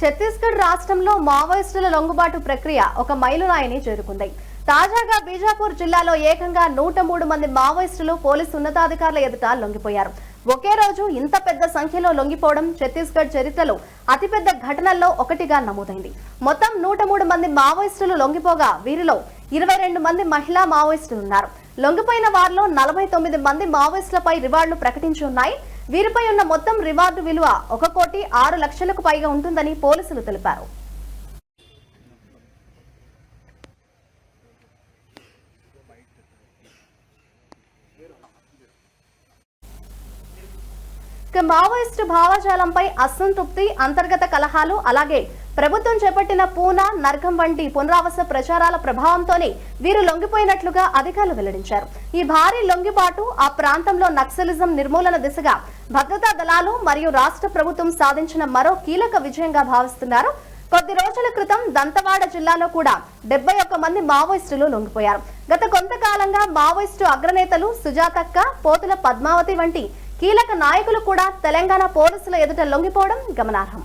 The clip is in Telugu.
ఛత్తీస్గఢ్ రాష్ట్రంలో మావోయిస్టుల లొంగుబాటు ప్రక్రియ ఒక మైలురాయిని చేరుకుంది. తాజాగా బీజాపూర్ జిల్లాలో ఏకంగా నూట మూడు మంది మావోయిస్టులు పోలీసు ఉన్నతాధికారుల ఎదుట లొంగిపోయారు. ఒకే రోజు ఇంత పెద్ద సంఖ్యలో లొంగిపోవడం ఛత్తీస్గఢ్ చరిత్రలో అతిపెద్ద ఘటనల్లో ఒకటిగా నమోదైంది. మొత్తం నూట మూడు మంది మావోయిస్టులు లొంగిపోగా వీరిలో ఇరవై రెండు మంది మహిళా మావోయిస్టులు ఉన్నారు. లొంగిపోయిన వారిలో నలభై తొమ్మిది మంది మావోయిస్టులపై రివార్డులు ప్రకటించి ఉన్నాయి. వీరిపై ఉన్న మొత్తం రివార్డు విలువ ఒక కోటి ఆరు లక్షలకు పైగా ఉంటుందని పోలీసులు తెలిపారు. మావోయిస్టు భావజాలంపై అసంతృప్తి అంతర్గత కలహాలు అలాగే ప్రభుత్వం చేపట్టిన పూనా నర్గం వంటి పునరావాస ప్రచారాల ప్రభావంతోనే వీరు లొంగిపోయినట్లుగా అధికారులు వెల్లడించారు. ఈ భారీ లొంగిబాటు ఆ ప్రాంతంలో నక్సలిజం నిర్మూలన దిశగా భద్రతా దళాలు మరియు రాష్ట్ర ప్రభుత్వం సాధించిన మరో కీలక విజయంగా భావిస్తున్నారు. కొద్ది రోజుల క్రితం దంతవాడ జిల్లాలో కూడా డెబ్బై ఒక్క మంది మావోయిస్టులు లొంగిపోయారు. గత కొంతకాలంగా మావోయిస్టు అగ్రనేతలు సుజాతక్క పోతుల పద్మావతి వంటి కీలక నాయకులు కూడా తెలంగాణ పోలీసుల ఎదుట లొంగిపోవడం గమనార్హం.